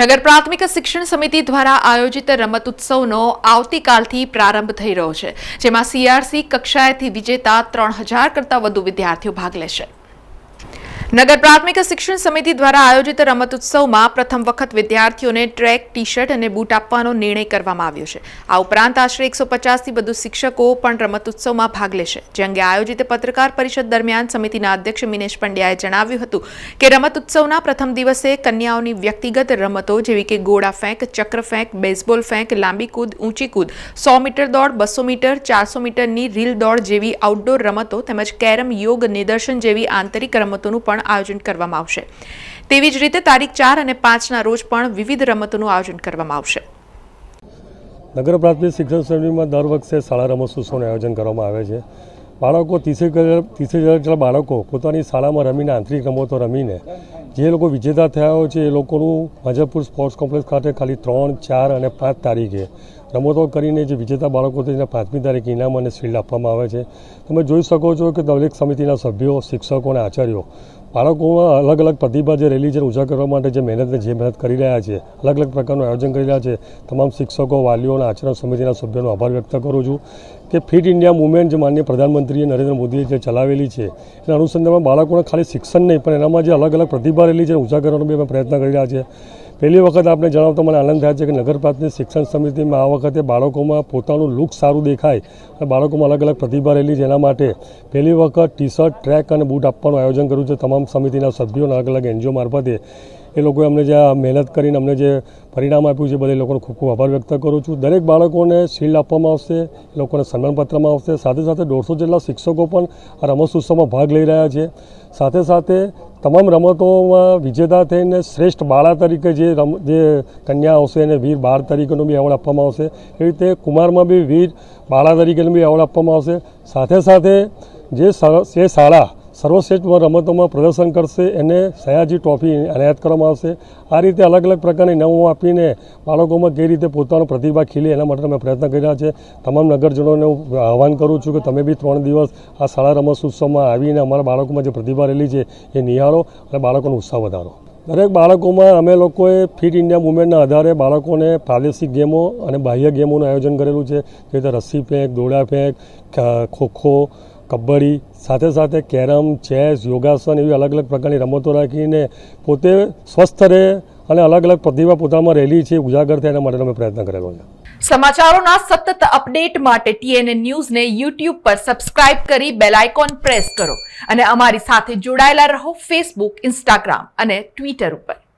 નગર પ્રાથમિક શિક્ષણ સમિતિ દ્વારા આયોજિત રમત ઉત્સવનો આવતીકાલથી પ્રારંભ થઈ રહ્યો છે, જેમાં સીઆરસી કક્ષાએથી વિજેતા ત્રણ હજાર કરતાં વધુ વિદ્યાર્થીઓ ભાગ લેશે. નગર પ્રાથમિક શિક્ષણ સમિતિ દ્વારા આયોજિત રમત ઉત્સવમાં પ્રથમ વખત વિદ્યાર્થીઓને ટ્રેક ટી શર્ટ અને બૂટ આપવાનો નિર્ણય કરવામાં આવ્યો છે. આ ઉપરાંત આશરે એકસો પચાસથી વધુ શિક્ષકો પણ રમત ઉત્સવમાં ભાગ લેશે. જે અંગે આયોજિત પત્રકાર પરિષદ દરમિયાન સમિતિના અધ્યક્ષ મિનેશ પંડ્યાએ જણાવ્યું હતું કે રમત ઉત્સવના પ્રથમ દિવસે કન્યાઓની વ્યક્તિગત રમતો જેવી કે ગોળા ફેંક, ચક્ર ફેંક, બેઝબોલ ફેંક, લાંબી કૂદ, ઊંચી કૂદ, સો મીટર દોડ, બસો મીટર, ચારસો મીટરની રીલ દોડ જેવી આઉટડોર રમતો તેમજ કેરમ યોગ નિદર્શન જેવી આંતરિક રમતોનું પણ આયોજન કરવામાં આવશે. તેવી જ રીતે તારીખ ચાર અને પાંચના રોજ પણ વિવિધ રમતોનું આયોજન કરવામાં આવશે. નગર પ્રાથમિક શિક્ષણ સમિતિમાં દર વખતે શાળા રમતોત્સવનું આયોજન કરવામાં આવે છે. બાળકો ત્રીસેક હજાર જેટલા બાળકો પોતાની શાળામાં રમીને આંતરિક રમતો રમીને જે લોકો વિજેતા થયા હોય છે, એ લોકોનું માજાપુર સ્પોર્ટ્સ કોમ્પ્લેક્સ ખાતે ખાલી ત્રણ, ચાર અને પાંચ તારીખે રમતો કરીને જે વિજેતા બાળકો તેને પાંચમી તારીખે ઇનામ અને શિલ્ડ આપવામાં આવે છે. તમે જોઈ શકો છો કે દરેક સમિતિના સભ્યો, શિક્ષકો અને આચાર્યો બાળકોમાં અલગ અલગ પ્રતિભા જે રેલી છે, ઉજાગર કરવા માટે જે મહેનત જે મહેનત કરી રહ્યા છે, અલગ અલગ પ્રકારનું આયોજન કરી રહ્યા છે. તમામ શિક્ષકો, વાલીઓ અને આચરણ સમિતિના સભ્યોનો આભાર વ્યક્ત કરું છું કે ફિટ ઇન્ડિયા મુવમેન્ટ જે માન્ય પ્રધાનમંત્રીએ નરેન્દ્ર મોદીએ જે ચલાવેલી છે, એના અનુસંધાનમાં બાળકોને ખાલી શિક્ષણ નહીં, પણ એનામાં જે અલગ અલગ પ્રતિભા છે ઊંચા કરવાનો બી અમે પ્રયત્ન કરી રહ્યા છીએ. પહેલી વખત આપણે જણાવતો મને આનંદ થાય છે કે નગર શિક્ષણ સમિતિમાં આ વખતે બાળકોમાં પોતાનું લુક સારું દેખાય અને બાળકોમાં અલગ અલગ પ્રતિભા રહેલી જેના માટે પહેલી વખત ટી શર્ટ ટ્રેક અને બૂટ આપવાનું આયોજન કર્યું છે. તમામ સમિતિના સભ્યો અને અલગ અલગ એનજીઓ મારફતે એ લોકોએ અમને જે મહેનત કરીને અમને જે પરિણામ આપ્યું છે બધા લોકોનો ખૂબ ખૂબ આભાર વ્યક્ત કરું છું. દરેક બાળકોને શિલ્ડ આપવામાં આવશે, એ લોકોને સન્માનપત્રમાં આવશે. સાથે સાથે દોઢસો જેટલા શિક્ષકો પણ આ રમત ઉત્સવમાં ભાગ લઈ રહ્યા છે. સાથે સાથે તમામ રમતોમાં વિજેતા થઈને શ્રેષ્ઠ બાળા તરીકે જે રમ, જે કન્યા આવશે એને વીર બાળ તરીકેનો બી એવોર્ડ આપવામાં આવશે. એ રીતે કુમારમાં બી વીર બાળા તરીકેનો બી એવોર્ડ આપવામાં આવશે. સાથે સાથે જે શાળા સર્વશ્રેષ્ઠ રમતોમાં પ્રદર્શન કરશે એને સયાજી ટ્રોફી એનાયત કરવામાં આવશે. આ રીતે અલગ અલગ પ્રકારની ઇનામો આપીને બાળકોમાં કઈ રીતે પોતાનો પ્રતિભા ખીલે એના માટે અમે પ્રયત્ન કરી રહ્યા છે તમામ નગરજનોને હું આહવાન કરું છું કે તમે બી ત્રણ દિવસ આ શાળા રમતોત્સવમાં આવીને અમારા બાળકોમાં જે પ્રતિભા રહેલી છે એ નિહાળો અને બાળકોનો ઉત્સાહ વધારો. દરેક બાળકોમાં અમે લોકોએ ફિટ ઇન્ડિયા મુવમેન્ટના આધારે બાળકોને પ્રાદેશિક ગેમો અને બાહ્ય ગેમોનું આયોજન કરેલું છે. જે રીતે રસ્સી ફેંક, દોડા ફેંક ખોખો કબડ્ડી, સાથે સાથે કેરમ, ચેસ, યોગાસન એવી અલગ અલગ પ્રકારની રમતો રાખીને પોતે સ્વસ્થ રહે અને અલગ અલગ પ્રતિભા પોતામાં રહેલી છે, ઉજાગર થાય એના માટે અમે પ્રયત્ન કરેલો છે. સમાચારોના સતત અપડેટ માટે ટીએનએ ન્યૂઝને યુટ્યુબ પર સબસ્ક્રાઇબ કરી બેલ આઇકોન પ્રેસ કરો અને અમારી સાથે જોડાયેલા રહો ફેસબુક, ઇન્સ્ટાગ્રામ અને ટ્વિટર ઉપર.